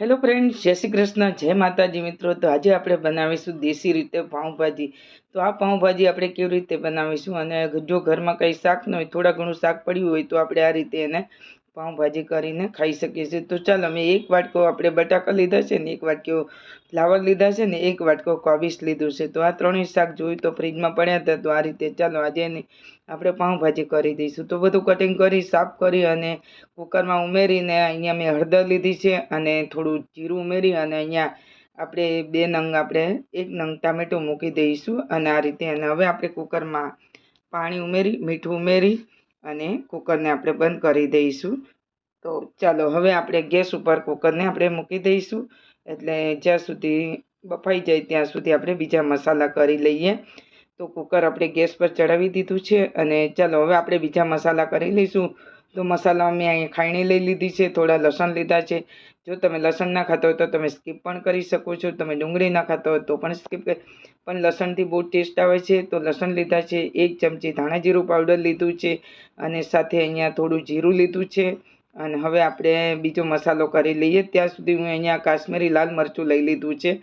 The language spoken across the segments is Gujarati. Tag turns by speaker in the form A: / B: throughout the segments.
A: હેલો ફ્રેન્ડ્સ જય શ્રી કૃષ્ણ, જય માતાજી મિત્રો. તો આજે આપણે બનાવીશું દેશી રીતે પાઉંભાજી. તો આ પાઉંભાજી આપણે કેવી રીતે બનાવીશું? અને જો ઘરમાં કંઈ શાક ન હોય, થોડા ઘણું શાક પડ્યું હોય તો આપણે આ રીતે એને પાઉંભાજી કરીને ખાઈ શકીએ છીએ. તો ચાલો અમે એક વાટકો આપણે બટાકા લીધા છે ને, એક વાટકો ફ્લાવર લીધા છે ને, એક વાટકો કોબીસ લીધું છે. તો આ ત્રણેય શાક જોયું તો ફ્રીજમાં પડ્યા હતા, તો આ રીતે ચાલો આજે એને આપણે પાઉંભાજી કરી દઈશું. તો બધું કટિંગ કરી, સાફ કરી અને કુકરમાં ઉમેરીને અહીંયા મેં હળદર લીધી છે અને થોડું જીરું ઉમેરી અને અહીંયા આપણે બે નંગ આપણે, એક નંગ ટામેટું મૂકી દઈશું અને આ રીતે અને હવે આપણે કુકરમાં પાણી ઉમેરી, મીઠું ઉમેરી અને કુકરને આપણે બંધ કરી દઈશું. તો ચાલો, હવે આપણે ગેસ ઉપર કુકરને આપણે મૂકી દઈશું. એટલે જ્યાં સુધી બફાઈ જાય ત્યાં સુધી આપણે બીજા મસાલા કરી લઈએ. તો કુકર આપણે ગેસ પર ચડાવી દીધું છે અને ચાલો, હવે આપણે બીજા મસાલા કરી લઈશું. તો મસાલા મેં અહીંયા ખાયણી લઈ લીધી છે, થોડા લસણ લીધા છે. જો તમે લસણ ના ખાતા હોય તો તમે સ્કીપ પણ કરી શકો છો, તમે ડુંગળી ના ખાતા હોય તો પણ સ્કીપ પણ લસણથી બહુ ટેસ્ટ આવે છે, તો લસણ લીધા છે, એક ચમચી ધાણા જીરું પાવડર લીધું છે, અને સાથે અહીંયા થોડું જીરું લીધું છે. અને હવે આપણે બીજો મસાલો કરી લઈએ, ત્યાં સુધી હું અહીંયા કાશ્મીરી લાલ મરચું લઈ લીધું છે.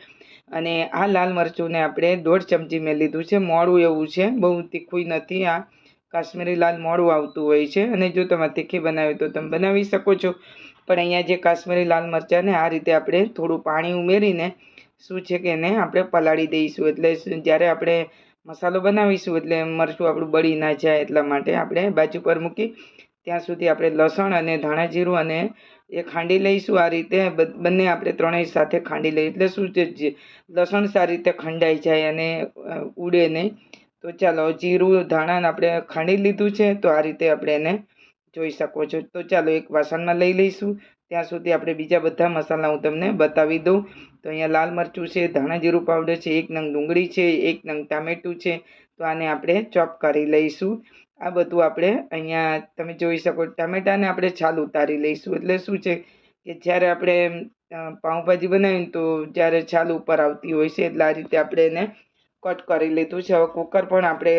A: અને આ લાલ મરચુંને આપણે દોઢ ચમચી મેં લીધું છે, મોડું એવું છે, બહુ તીખું નથી આ. કાશ્મીરી લાલ મોડું આવતું હોય છે. અને જો તમે તીખી બનાવી તો તમે બનાવી શકો છો. પણ અહીંયા જે કાશ્મીરી લાલ મરચાંને આ રીતે આપણે થોડું પાણી ઉમેરીને શું છે કે એને આપણે પલાળી દઈશું. એટલે જ્યારે આપણે મસાલો બનાવીશું એટલે મરચું આપણું બળી ના જાય એટલા માટે આપણે બાજુ પર મૂકી ત્યાં સુધી આપણે લસણ અને ધાણા જીરું અને એ ખાંડી લઈશું. આ રીતે બંને આપણે ત્રણેય સાથે ખાંડી લઈએ. એટલે શું છે લસણ સારી રીતે ખંડાઈ જાય અને ઉડે નહીં. તો ચાલો જીરું ધાણાને આપણે ખાંડી લીધું છે, તો આ રીતે આપણે એને જોઈ શકો છો. તો ચાલો એક વાસણમાં લઈ લઈશું. ત્યાં સુધી આપણે બીજા બધા મસાલા હું તમને બતાવી દઉં. તો અહીંયા લાલ મરચું છે, ધાણા જીરું પાવડર છે, એક નંગ ડુંગળી છે, એક નંગ ટામેટું છે. તો આને આપણે ચોપ કરી લઈશું. આ બધું આપણે અહીંયા તમે જોઈ શકો, ટામેટાને આપણે છાલ ઉતારી લઈશું. એટલે શું છે કે જ્યારે આપણે પાઉંભાજી બનાવીને તો જ્યારે છાલ ઉપર આવતી હોય છે, એટલે આ રીતે આપણે એને કટ કરી લીધું છે. હવે કુકર પણ આપણે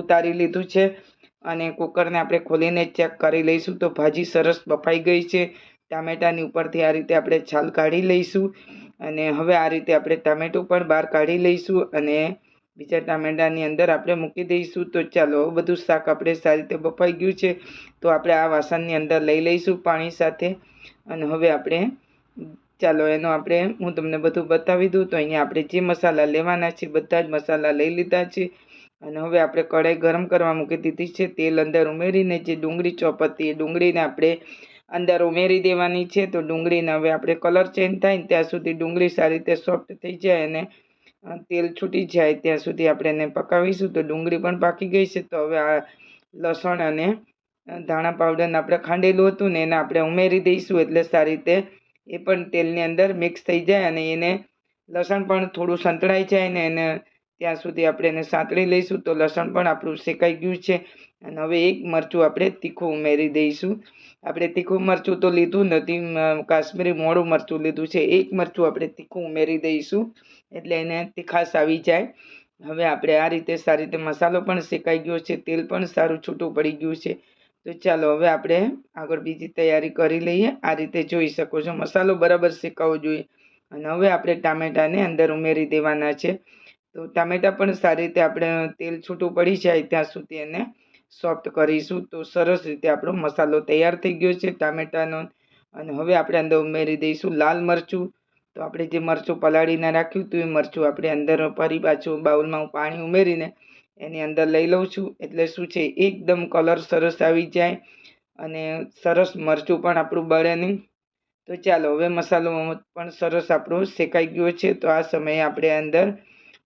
A: ઉતારી લીધું છે અને કુકરને આપણે ખોલીને ચેક કરી લઈશું તો ભાજી સરસ બફાઈ ગઈ છે. ટામેટાની ઉપરથી આ રીતે આપણે છાલ કાઢી લઈશું અને હવે આ રીતે આપણે ટામેટું પણ બહાર કાઢી લઈશું અને બીજા ટામેટાની અંદર આપણે મૂકી દઈશું. તો ચાલો બધું શાક આપણે સારી રીતે બફાઈ ગયું છે. તો આપણે આ વાસણની અંદર લઈ લઈશું પાણી સાથે અને હવે આપણે ચાલો, એનો આપણે, હું તમને બધું બતાવી દઉં. તો અહીંયા આપણે જે મસાલા લેવાના છે, બધા જ મસાલા લઈ લીધા છે. અને હવે આપણે કઢાઈ ગરમ કરવા મૂકી દીધી છે. તેલ અંદર ઉમેરીને જે ડુંગળી ચોપ હતી, એ ડુંગળીને આપણે અંદર ઉમેરી દેવાની છે. તો ડુંગળીને હવે આપણે કલર ચેન્જ થાય ત્યાં સુધી ડુંગળી સારી રીતે સોફ્ટ થઈ જાય અને તેલ છૂટી જાય ત્યાં સુધી આપણે એને પકાવીશું. તો ડુંગળી પણ પાકી ગઈ છે. તો હવે આ લસણ અને ધાણા પાવડરને આપણે ખાંડેલું હતું ને એને આપણે ઉમેરી દઈશું એટલે સારી રીતે એ પણ તેલની અંદર મિક્સ થઈ જાય અને એને લસણ પણ થોડું સંતળાઈ જાય ને એને ત્યાં સુધી આપણે એને સાંતળી લઈશું તો લસણ પણ આપણું શેકાઈ ગયું છે. અને હવે એક મરચું આપણે તીખું ઉમેરી દઈશું. આપણે તીખું મરચું તો લીધું નથી કાશ્મીરી મોડું મરચું લીધું છે. એક મરચું આપણે તીખું ઉમેરી દઈશું એટલે એને તીખાશ આવી જાય. હવે આપણે આ રીતે સારી રીતે મસાલો પણ શેકાઈ ગયો છે, તેલ પણ સારું છૂટું પડી ગયું છે. તો ચાલો હવે આપણે આગળ બીજી તૈયારી કરી લઈએ. આ રીતે જોઈ શકો છો. મસાલો બરાબર શેકાવો જોઈએ. અને હવે આપણે ટામેટાને અંદર ઉમેરી દેવાના છે. તો ટામેટા પણ સારી રીતે આપણે તેલ છૂટું પડી જાય ત્યાં સુધી એને સોફ્ટ કરીશું તો સરસ રીતે આપણો મસાલો તૈયાર થઈ ગયો છે ટામેટાનો. અને હવે આપણે અંદર ઉમેરી દઈશું લાલ મરચું. તો આપણે જે મરચું પલાળીને રાખ્યું હતું એ મરચું આપણે અંદર ફરી પાછું બાઉલમાં પાણી ઉમેરીને એની અંદર લઈ લઉં છું. એટલે શું છે, એકદમ કલર સરસ આવી જાય અને સરસ મરચું પણ આપણું બળે નહીં. તો ચાલો, હવે મસાલો પણ સરસ આપણો શેકાઈ ગયો છે. તો આ સમયે આપણે અંદર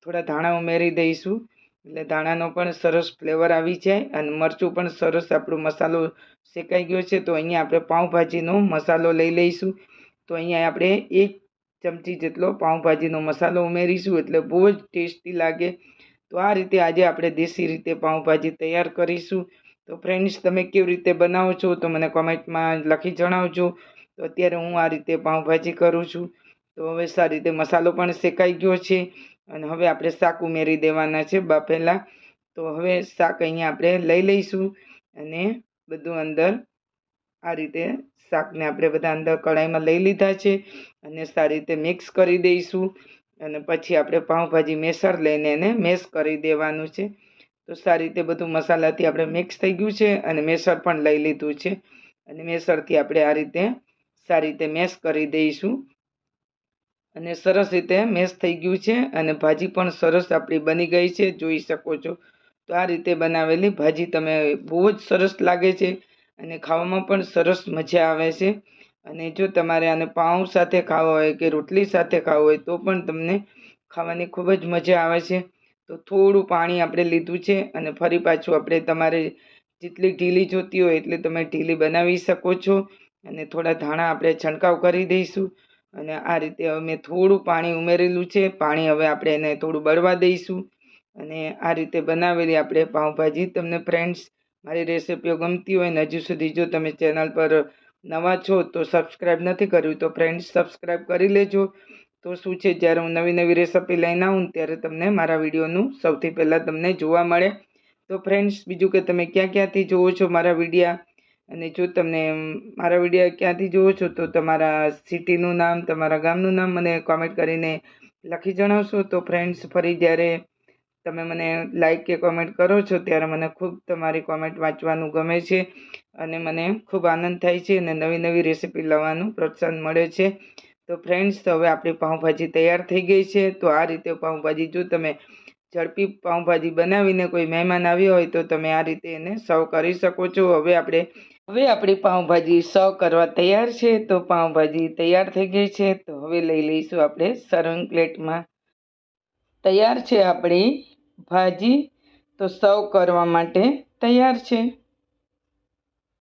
A: થોડા ધાણા ઉમેરી દઈશું. એટલે ધાણાનો પણ સરસ ફ્લેવર આવી જાય અને મરચું પણ સરસ આપણો મસાલો શેકાઈ ગયો છે. તો અહીંયા આપણે પાઉંભાજીનો મસાલો લઈ લઈશું. તો અહીંયા આપણે એક ચમચી જેટલો પાઉંભાજીનો મસાલો ઉમેરીશું. એટલે બહુ જ ટેસ્ટી લાગે. તો આ રીતે આજે આપણે દેશી રીતે પાઉંભાજી તૈયાર કરીશું. તો ફ્રેન્ડ્સ તમે કેવી રીતે બનાવો છો તો મને કોમેન્ટમાં લખી જણાવજો. તો અત્યારે હું આ રીતે પાઉંભાજી કરું છું. તો હવે સારી રીતે મસાલો પણ શેકાઈ ગયો છે. અને હવે આપણે શાક ઉમેરી દેવાના છે બાફેલા તો હવે શાક અહીંયા આપણે લઈ લઈશું અને બધું અંદર આ રીતે શાકને આપણે બધા અંદર કઢાઈમાં લઈ લીધા છે. અને સારી રીતે મિક્સ કરી દઈશું. અને પછી આપણે પાઉંભાજી મેસર લઈને એને મેસ કરી દેવાનું છે. તો સારી રીતે બધું મસાલાથી આપણે મિક્સ થઈ ગયું છે અને મેસર પણ લઈ લીધું છે. અને મેસરથી આપણે આ રીતે સારી રીતે મેસ કરી દઈશું. અને સરસ રીતે મેસ થઈ ગયું છે અને ભાજી પણ સરસ આપણી બની ગઈ છે, જોઈ શકો છો. તો આ રીતે બનાવેલી ભાજી તમે બહુ જ સરસ લાગે છે અને ખાવામાં પણ સરસ મજા આવે છે. અને જો તમારે આને પાઉં સાથે ખાવા હોય કે રોટલી સાથે ખાવું હોય તો પણ તમને ખાવાની ખૂબ જ મજા આવે છે. તો થોડું પાણી આપણે લીધું છે અને ફરી પાછું આપણે તમારે જેટલી ઢીલી જોતી હોય એટલે તમે ઢીલી બનાવી શકો છો. અને થોડા ધાણા આપણે છંટકાવ કરી દઈશું. અને આ રીતે હવે મેં થોડું પાણી ઉમેરેલું છે. પાણી હવે આપણે એને થોડું બળવા દઈશું. અને આ રીતે બનાવેલી આપણે પાઉંભાજી તમને ફ્રેન્ડ્સ મારી રેસિપીઓ ગમતી હોય ને હજુ સુધી જો તમે ચેનલ પર નવા છો તો સબસ્ક્રાઈબ નથી કર્યું તો ફ્રેન્ડ્સ સબસ્ક્રાઈબ કરી લેજો. તો શું છે? જ્યારે હું નવી નવી રેસિપી લઈને આવું ત્યારે તમને મારા વિડીયોનું સૌથી પહેલાં તમને જોવા મળે. તો ફ્રેન્ડ્સ બીજું કે તમે ક્યાં ક્યાંથી જુઓ છો મારા વિડીયા અને જો તમને મારા વીડિયો ક્યાંથી જુઓ છો તો તમારા સિટીનું નામ, તમારા ગામનું નામ મને કોમેન્ટ કરીને લખી જણાવશો. તો ફ્રેન્ડ્સ ફરી જ્યારે તમે મને લાઈક કે કોમેન્ટ કરો છો ત્યારે મને ખૂબ તમારી કોમેન્ટ વાંચવાનું ગમે છે. અને મને ખૂબ આનંદ થાય છે અને નવી નવી રેસીપી લાવવાનું પ્રોત્સાહન મળે છે. તો ફ્રેન્ડ્સ તો હવે આપણી પાઉંભાજી તૈયાર થઈ ગઈ છે. તો આ રીતે પાઉંભાજી જો તમે ઝડપી પાઉંભાજી બનાવીને કોઈ મહેમાન આવ્યો હોય, તો તમે આ રીતે એને સર્વ કરી શકો છો. હવે આપણે, હવે આપણી પાઉંભાજી સર્વ કરવા તૈયાર છે. તો પાઉંભાજી તૈયાર થઈ ગઈ છે. તો હવે લઈ લઈશું આપણે સર્વિંગ પ્લેટમાં. તૈયાર છે આપણી ભાજી. તો સર્વ કરવા માટે તૈયાર છે.